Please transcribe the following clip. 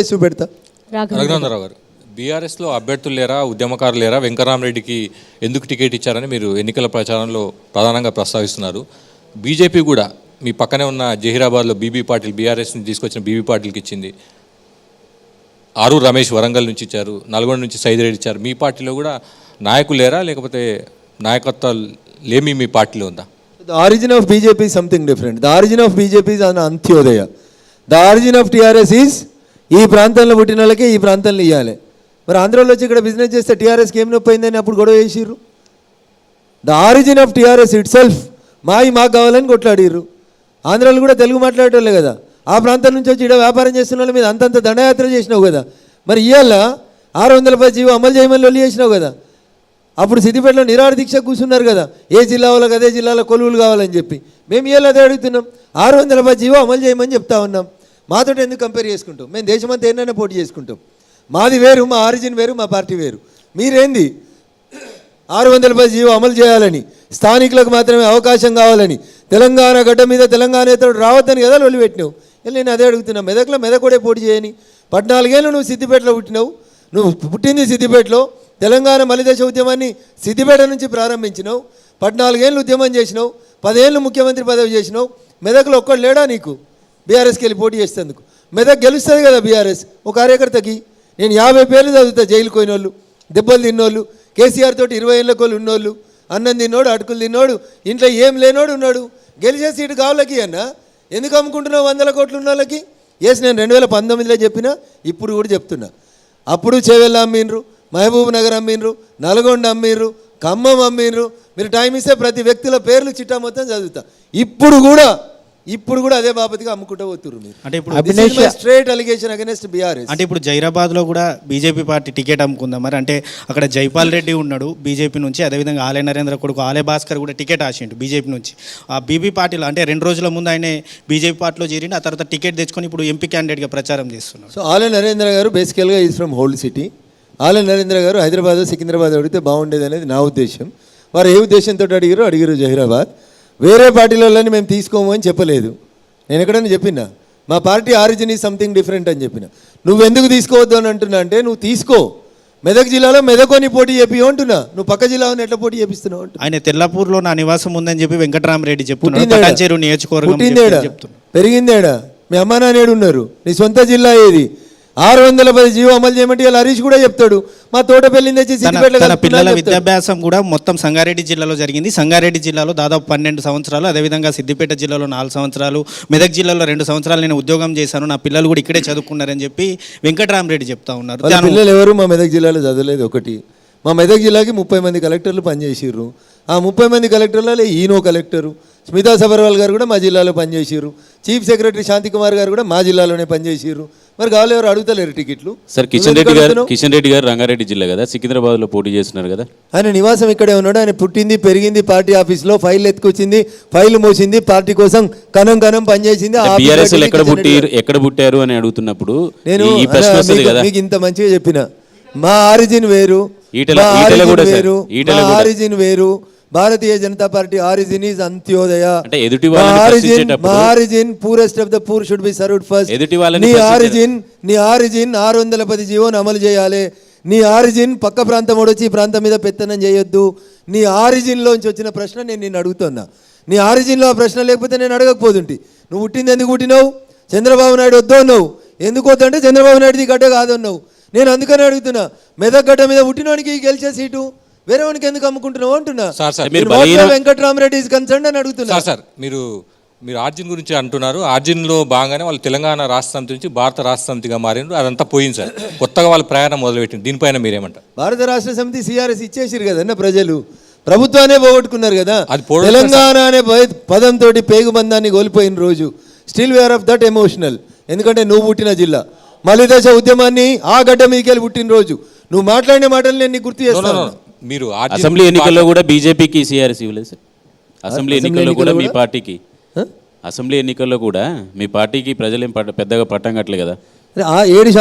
చూపెడతా. రఘునందరావు గారు బీఆర్ఎస్లో అభ్యర్థులు లేరా ఉద్యమకారులు లేరా వెంకరామరెడ్డికి ఎందుకు టికెట్ ఇచ్చారని మీరు ఎన్నికల ప్రచారంలో ప్రధానంగా ప్రస్తావిస్తున్నారు. బీజేపీ కూడా మీ పక్కనే ఉన్న జహీరాబాద్లో బీబీ పాటిల్ బీఆర్ఎస్ నుంచి తీసుకొచ్చిన బీబీ పాటిల్కి ఇచ్చింది. ఆరు రమేష్ వరంగల్ నుంచి ఇచ్చారు నల్గొండ నుంచి సైదిరెడ్డి ఇచ్చారు. మీ పార్టీలో కూడా నాయకులు లేరా లేకపోతే నాయకత్వాలు లేమి మీ పార్టీలో ఉందా? The origin of BJP something different the origin of BJP an Antyodaya the origin of TRS is ఈ ప్రాంతంలో పుట్టిన వాళ్ళకే ఈ ప్రాంతంలో ఇవ్వాలి మరి ఆంధ్రాలో వచ్చి ఇక్కడ బిజినెస్ చేస్తే టీఆర్ఎస్కి ఏం నొప్పి అయిందని అప్పుడు గొడవ చేసిర్రు? The origin of TRS itself మాయి మాకు కావాలని కొట్లాడిర్రు. ఆంధ్రాలో కూడా తెలుగు మాట్లాడేటోళ్ళే కదా. ఆ ప్రాంతం నుంచి వచ్చి ఇక్కడ వ్యాపారం చేస్తున్న వాళ్ళ మీద అంతంత దండయాత్ర చేసినావు కదా. మరి ఇవాళ ఆరు వందల పది జీవో అమలు చేయమని లొల్లి చేసినావు కదా. అప్పుడు సిద్దిపేటలో నిరాహార దీక్ష కూర్చున్నారు కదా. ఏ జిల్లా వాళ్ళకి అదే జిల్లాలో కొలువులు కావాలని చెప్పి. మేము ఇవాళ అదే అడుగుతున్నాం. ఆరు వందల పది జీవో అమలు చేయమని చెప్తా ఉన్నాం. మాతో ఎందుకు కంపేర్ చేసుకుంటాం మేము దేశమంతా ఏంటనే పోటీ చేసుకుంటాం. మాది వేరు మా ఆరిజిన్ వేరు మా పార్టీ వేరు. మీరేంది? ఆరు వందల పది జీవో అమలు చేయాలని స్థానికులకు మాత్రమే అవకాశం కావాలని తెలంగాణ గడ్డ మీద తెలంగాణ ఇతరుడు రావద్దని కదా వదిలిపెట్టినావు నేను అదే అడుగుతున్నా మెదక్లో మెదకుడే పోటీ చేయని పద్నాలుగేళ్ళు నువ్వు సిద్దిపేటలో పుట్టినావు. నువ్వు పుట్టింది సిద్దిపేటలో తెలంగాణ మలిదశ ఉద్యమాన్ని సిద్దిపేట నుంచి ప్రారంభించినావు. పద్నాలుగేళ్ళు ఉద్యమం చేసినావు పదేళ్ళు ముఖ్యమంత్రి పదవి చేసినావు. మెదక్లో ఒక్కడు లేడా నీకు? బీఆర్ఎస్కి వెళ్ళి పోటీ చేసేందుకు. మెదక్ గెలుస్తుంది కదా బీఆర్ఎస్? ఒక కార్యకర్తకి నేను యాభై పేర్లు చదువుతా జైలుకు పోయిన వాళ్ళు దెబ్బలు తిన్నోళ్ళు కేసీఆర్ తోటి ఇరవై ఏళ్ళ కోళ్ళు ఉన్నోళ్ళు అన్నం తిన్నోడు అటుకులు తిన్నోడు ఇంట్లో ఏం లేనోడు ఉన్నాడు. గెలిచే సీటు కావాలకి అన్న. ఎందుకు అమ్ముకుంటున్నావు వందల కోట్లు ఉన్న వాళ్ళకి? ఎస్ నేను రెండు వేల పంతొమ్మిదిలో చెప్పినా ఇప్పుడు కూడా చెప్తున్నా. అప్పుడు చేవెళ్ళ అమ్మిండ్రు మహబూబ్ నగర్ అమ్మిండ్రు నల్గొండ అమ్మిండ్రు ఖమ్మం అమ్మిండ్రు. మీరు టైం ఇస్తే ప్రతి వ్యక్తుల పేర్లు చిట్టా మొత్తం చదువుతా. ఇప్పుడు కూడా ఇప్పుడు కూడా అదే బాపతిగా అమ్ముకుంటూ పోతుర్రు మీరు. అంటే ఇప్పుడు స్ట్రేట్ అలిగేషన్ అగెన్స్ట్ బీఆర్ఎస్ అంటే ఇప్పుడు జైరాబాద్లో కూడా బీజేపీ పార్టీ టికెట్ అమ్ముకుందాం మరి? అంటే అక్కడ జైపాల్ రెడ్డి ఉన్నాడు బీజేపీ నుంచి అదేవిధంగా ఆలయ నరేంద్ర కొడుకు ఆలయ భాస్కర్ కూడా టికెట్ ఆశిండు బీజేపీ నుంచి. ఆ బీబీ పార్టీలో అంటే రెండు రోజుల ముందు ఆయన బీజేపీ పార్టీలో చేరిండు ఆ తర్వాత టికెట్ తెచ్చుకొని ఇప్పుడు ఎంపీ క్యాండిడేట్గా ప్రచారం చేస్తున్నాడు సో ఆలయ నరేంద్ర గారు బేసికల్గా ఈజ్ ఫ్రమ్ హోల్డ్ సిటీ ఆలయ నరేంద్ర గారు హైదరాబాద్ సికింద్రాబాద్ అడిగితే బాగుండేది అనేది నా ఉద్దేశం. వారు ఏ ఉద్దేశంతో అడిగారో అడిగారు జహీరాబాద్ వేరే పార్టీలని మేము తీసుకోము అని చెప్పలేదు. నేను ఎక్కడైనా చెప్పినా మా పార్టీ ఆరిజిన్ ఈ సంథింగ్ డిఫరెంట్ అని చెప్పిన. నువ్వు ఎందుకు తీసుకోవద్దు అని అంటున్నా అంటే నువ్వు తీసుకో. మెదక్ జిల్లాలో మెదకొని పోటీ చెప్పి అంటున్నా. నువ్వు పక్క జిల్లాలో ఎట్లా పోటీ చేపిస్తున్నావు ఆయన తెల్లాపూర్లో నా నివాసం ఉందని చెప్పి వెంకటరామరెడ్డి చెప్తున్నాడు? పటాన్చేరు నియోజకవర్గం పెరిగిందేడా మీ అమ్మ నాన్నేడు ఉన్నారు. నీ సొంత జిల్లా ఏది? ఆరు వందల పది జీవో అమలు చేయమంటే ఇలా హరీష్ కూడా చెప్తాడు. మా తోట పెళ్ళింది తన కలుపుకున్నా పిల్లల. విద్యాభ్యాసం కూడా మొత్తం సంగారెడ్డి జిల్లాలో జరిగింది. సంగారెడ్డి జిల్లాలో దాదాపు పన్నెండు సంవత్సరాలు అదేవిధంగా సిద్దిపేట జిల్లాలో నాలుగు సంవత్సరాలు మెదక్ జిల్లాలో రెండు సంవత్సరాలు నేను ఉద్యోగం చేశాను. నా పిల్లలు కూడా ఇక్కడే చదువుకున్నారని చెప్పి వెంకటరామరెడ్డి చెప్తా ఉన్నారు. పిల్లలు ఎవరు మా మెదక్ జిల్లాలో చదవలేదు ఒకటి. మా మెదక్ జిల్లాకి ముప్పై మంది కలెక్టర్లు పనిచేసిర్రు. ఆ ముప్పై మంది కలెక్టర్లలో ఈనో కలెక్టరు. స్మితా సబర్వాల్ గారు కూడా మా జిల్లాలో పనిచేసిర్రు. చీఫ్ సెక్రటరీ శాంతికుమార్ గారు కూడా మా జిల్లాలోనే పనిచేసిర్రు. మరి కావాలి ఎవరు అడుగుతలేరు టికెట్లు? సార్ కిషన్ రెడ్డి గారు? కిషన్ రెడ్డి గారు రంగారెడ్డి జిల్లా కదా సికింద్రాబాద్లో పోటీ చేస్తున్నారు కదా. ఆయన నివాసం ఇక్కడే ఉన్నాడు ఆయన పుట్టింది పెరిగింది పార్టీ ఆఫీస్లో ఫైల్ ఎత్తుకొచ్చింది ఫైల్ మోసింది పార్టీ కోసం కనం కనం పనిచేసింది ఆఫీస్ బీఆర్ఎస్ ఎక్కడ పుట్టారు ఎక్కడ పుట్టారు అని అడుగుతున్నప్పుడు నేను మీకు- ఇంత మంచిగా చెప్పిన. మా ఆరిజిన్ వేరు మా ఆరిజిన్ వేరు. Bharatiya Janata party origin is Antyodaya. అంటే ఎదుటి origin origin purest of the poor should be served first ఎదుటి వాళ్ళని నీ ఆరిజిన్ నీ ఆరిజిన్ ఆరు వందల పది జీవోని అమలు చేయాలి. నీ ఆరిజిన్ పక్క ప్రాంతం వచ్చి ఈ ప్రాంతం మీద పెత్తనం చేయొద్దు. నీ ఆరిజిన్లోంచి వచ్చిన ప్రశ్న నేను నిన్ను అడుగుతున్నా. నీ ఆరిజిన్లో ఆ ప్రశ్న లేకపోతే నేను అడగకపోతుంటి నువ్వు పుట్టింది ఎందుకు పుట్టినావు? చంద్రబాబు నాయుడు వద్దు అన్నావు. ఎందుకు వద్దంటే చంద్రబాబు నాయుడుది గడ్డ కాదు అన్నావు నేను అందుకనే అడుగుతున్నా. మెదక్ గడ్డ మీద పుట్టినోనికి గెలిచే సీటు. వేరే వానికి ఎందుకు అమ్ముకుంటున్నావు అంటున్నా? సార్, సార్, మీరు వెంకట్రామరెడ్డి ఇస్ కన్సర్న్ అని అడుగుతున్నా. సార్ సార్ మీరు మీరు ఆర్జిన్ గురించి అంటున్నారు. ఆర్జిన్లో భాగంగానే వాళ్ళు తెలంగాణ రాష్ట్ర సమితి నుంచి భారత రాష్ట్ర సమితిగా మారిండ్రు. అదంతా పోయింది సార్. కొత్తగా వాళ్ళ ప్రయాణం మొదలుపెట్టింది దీనిపైన మీరేమంటారు భారత రాష్ట్ర సమితి సిఆర్ఎస్ ఇచ్చేసిరు కదన్న ప్రజలు. ప్రభుత్వాన్ని పోగొట్టుకున్నారు కదా. అది తెలంగాణ అనే పద- పదంతో పేగుబంధాన్ని కోల్పోయిన రోజు still where of that emotional ఎందుకంటే నువ్వు పుట్టిన జిల్లా. మలిదశ ఉద్యమాన్ని ఆ గడ్డ మీదకి వెళ్ళి పుట్టిన రోజు. నువ్వు మాట్లాడిన మాటలు నేను గుర్తు చేస్తాను. మీరు అసెంబ్లీ ఎన్నికల్లో కూడా బీజేపీకి సిఆర్ఎస్ ఇవ్వలేదు సార్. అసెంబ్లీ ఎన్నికల్లో కూడా మీ పార్టీకి? అసెంబ్లీ ఎన్నికల్లో కూడా మీ పార్టీకి ప్రజలేం పెద్దగా పట్టం కట్టలే కదా. ఆ ఏడు శాతం